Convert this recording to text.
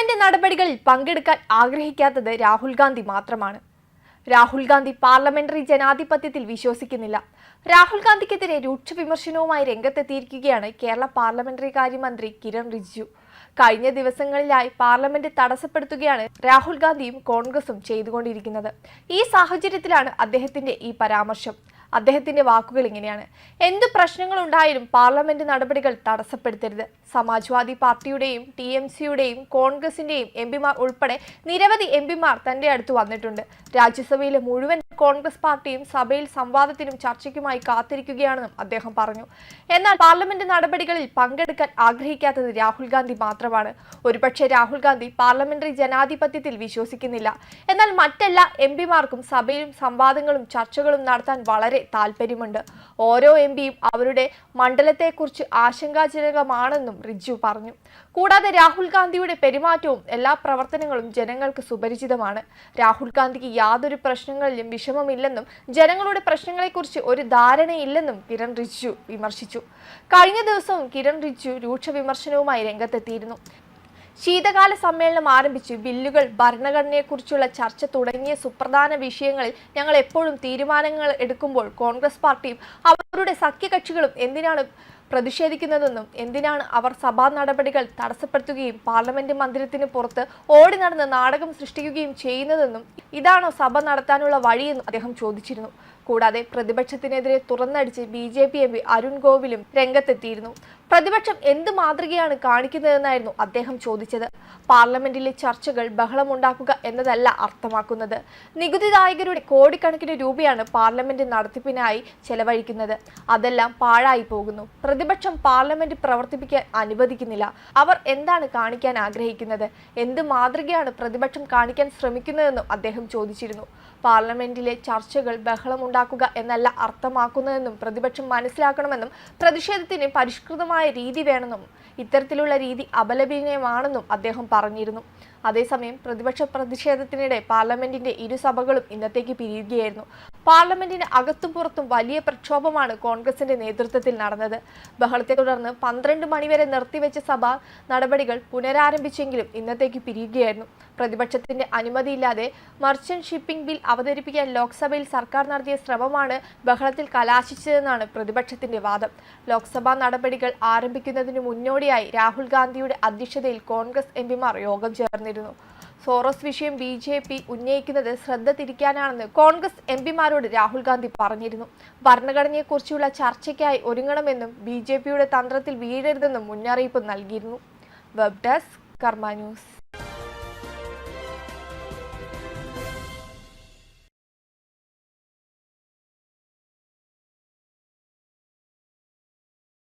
Parliament നടപടികളിൽ പങ്കെടുക്കാൻ ആഗ്രഹിക്കാത്തത് രാഹുൽ ഗാന്ധി മാത്രമാണ്. രാഹുൽ ഗാന്ധി പാർലമെന്ററി ജനാധിപത്യത്തിൽ വിശ്വസിക്കുന്നില്ല. രാഹുൽ ഗാന്ധിക്കെതിരെ രൂക്ഷ വിമർശനവുമായി രംഗത്തെത്തിയിരിക്കുകയാണ് കേരള പാർലമെന്ററി കാര്യമന്ത്രി കിരൺ റിജിജു. കഴിഞ്ഞ ദിവസങ്ങളിലായി പാർലമെന്റ് തടസ്സപ്പെടുത്തുകയാണ് രാഹുൽ ഗാന്ധിയും കോൺഗ്രസും ചെയ്തുകൊണ്ടിരിക്കുന്നത്. ഈ സാഹചര്യത്തിലാണ് അദ്ദേഹത്തിന്റെ ഈ പരാമർശം. അദ്ദേഹത്തിന്റെ വാക്കുകൾ ഇങ്ങനെയാണ്. എന്ത് പ്രശ്നങ്ങൾ പ്രശ്നങ്ങളുണ്ടായാലും പാർലമെന്റ് നടപടികൾ തടസ്സപ്പെടുത്തരുത്. സമാജ്വാദി പാർട്ടിയുടെയും ടി എം സിയുടെയും കോൺഗ്രസിന്റെയും എം പിമാർ ഉൾപ്പെടെ നിരവധി എം പിമാർ തന്റെ അടുത്ത് വന്നിട്ടുണ്ട്. രാജ്യസഭയിലെ മുഴുവൻ കോൺഗ്രസ് പാർട്ടിയും സഭയിൽ സംവാദത്തിനും ചർച്ചയ്ക്കുമായി കാത്തിരിക്കുകയാണെന്നും അദ്ദേഹം പറഞ്ഞു. എന്നാൽ പാർലമെന്റ് നടപടികളിൽ പങ്കെടുക്കാൻ ആഗ്രഹിക്കാത്തത് രാഹുൽ ഗാന്ധി മാത്രമാണ്. ഒരുപക്ഷെ രാഹുൽ ഗാന്ധി പാർലമെന്ററി ജനാധിപത്യത്തിൽ വിശ്വസിക്കുന്നില്ല. എന്നാൽ മറ്റെല്ലാ എം പിമാർക്കും സഭയിലും സംവാദങ്ങളും ചർച്ചകളും നടത്താൻ വളരെ താല്പര്യമുണ്ട്. ഓരോ എം പിയും അവരുടെ മണ്ഡലത്തെക്കുറിച്ച് ആശങ്കാജനകമാണെന്നും റിജു പറഞ്ഞു. കൂടാതെ രാഹുൽ ഗാന്ധിയുടെ പെരുമാറ്റവും എല്ലാ പ്രവർത്തനങ്ങളും ജനങ്ങൾക്ക് സുപരിചിതമാണ്. രാഹുൽ ഗാന്ധിക്ക് യാതൊരു പ്രശ്നങ്ങളിലും വിഷമമില്ലെന്നും ജനങ്ങളുടെ പ്രശ്നങ്ങളെക്കുറിച്ച് ഒരു ധാരണയില്ലെന്നും കിരൺ റിജു വിമർശിച്ചു. കഴിഞ്ഞ ദിവസവും കിരൺ റിജു രൂക്ഷ വിമർശനവുമായി രംഗത്തെത്തിയിരുന്നു. ശീതകാല സമ്മേളനം ആരംഭിച്ച് ബില്ലുകൾ ഭരണഘടനയെക്കുറിച്ചുള്ള ചർച്ച തുടങ്ങിയ സുപ്രധാന വിഷയങ്ങളിൽ ഞങ്ങൾ എപ്പോഴും തീരുമാനങ്ങൾ എടുക്കുമ്പോൾ കോൺഗ്രസ് പാർട്ടിയും അവരുടെ സഖ്യകക്ഷികളും എന്തിനാണ് പ്രതിഷേധിക്കുന്നതെന്നും എന്തിനാണ് അവർ സഭാ നടപടികൾ തടസ്സപ്പെടുത്തുകയും പാർലമെന്റ് മന്ദിരത്തിന് പുറത്ത് ഓടി നടന്ന് നാടകം സൃഷ്ടിക്കുകയും ചെയ്യുന്നതെന്നും ഇതാണോ സഭ നടത്താനുള്ള വഴിയെന്നും അദ്ദേഹം ചോദിച്ചിരുന്നു. കൂടാതെ പ്രതിപക്ഷത്തിനെതിരെ തുറന്നടിച്ച് B J P M P Arun ഗോവിലും രംഗത്തെത്തിയിരുന്നു. പ്രതിപക്ഷം എന്ത് മാതൃകയാണ് കാണിക്കുന്നതെന്നായിരുന്നു അദ്ദേഹം ചോദിച്ചത്. പാർലമെന്റിലെ ചർച്ചകൾ ബഹളമുണ്ടാക്കുക എന്നതല്ല അർത്ഥമാക്കുന്നത്. നികുതിദായകരുടെ കോടിക്കണക്കിന് രൂപയാണ് പാർലമെന്റ് നടത്തിപ്പിനായി ചെലവഴിക്കുന്നത്. അതെല്ലാം പാഴായി പോകുന്നു. പ്രതിപക്ഷം പാർലമെന്റ് പ്രവർത്തിപ്പിക്കാൻ അനുവദിക്കുന്നില്ല. അവർ എന്താണ് കാണിക്കാൻ ആഗ്രഹിക്കുന്നത്? എന്ത് മാതൃകയാണ് പ്രതിപക്ഷം കാണിക്കാൻ ശ്രമിക്കുന്നതെന്നും അദ്ദേഹം ചോദിച്ചിരുന്നു. പാർലമെന്റിലെ ചർച്ചകൾ ബഹളമുണ്ടാക്കുക എന്നല്ല അർത്ഥമാക്കുന്നതെന്നും പ്രതിപക്ഷം മനസ്സിലാക്കണമെന്നും പ്രതിഷേധത്തിന് പരിഷ്കൃതമായ രീതി വേണമെന്നും ഇത്തരത്തിലുള്ള രീതി അപലപനീയമാണെന്നും അദ്ദേഹം പറഞ്ഞിരുന്നു. അതേസമയം പ്രതിപക്ഷ പ്രതിഷേധത്തിനിടെ പാർലമെന്റിന്റെ ഇരുസഭകളും ഇന്നത്തേക്ക് പിരിയുകയായിരുന്നു. പാർലമെന്റിന് അകത്തും പുറത്തും വലിയ പ്രക്ഷോഭമാണ് കോൺഗ്രസിന്റെ നേതൃത്വത്തിൽ നടന്നത്. ബഹളത്തെ തുടർന്ന് പന്ത്രണ്ട് മണിവരെ നിർത്തിവെച്ച സഭ നടപടികൾ പുനരാരംഭിച്ചെങ്കിലും ഇന്നത്തേക്ക് പിരിയുകയായിരുന്നു. പ്രതിപക്ഷത്തിന്റെ അനുമതിയില്ലാതെ മർച്ചന്റ് ഷിപ്പിംഗ് ബിൽ അവതരിപ്പിക്കാൻ ലോക്സഭയിൽ സർക്കാർ നടത്തിയ ശ്രമമാണ് ബഹളത്തിൽ കലാശിച്ചതെന്നാണ് പ്രതിപക്ഷത്തിന്റെ വാദം. ലോക്സഭാ നടപടികൾ ആരംഭിക്കുന്നതിന് മുന്നോടിയായി രാഹുൽ ഗാന്ധിയുടെ അധ്യക്ഷതയിൽ കോൺഗ്രസ് എംപിമാർ യോഗം ചേർന്നിരുന്നു. സോറസ് വിഷയം ബി ജെ പി ഉന്നയിക്കുന്നത് ശ്രദ്ധ തിരിക്കാനാണെന്ന് കോൺഗ്രസ് എം പിമാരോട് രാഹുൽ ഗാന്ധി പറഞ്ഞിരുന്നു. ഭരണഘടനയെക്കുറിച്ചുള്ള ചർച്ചയ്ക്കായി ഒരുങ്ങണമെന്നും ബി ജെ പിയുടെ തന്ത്രത്തിൽ വീഴരുതെന്നും മുന്നറിയിപ്പ് നൽകിയിരുന്നു. Web desk Karma news.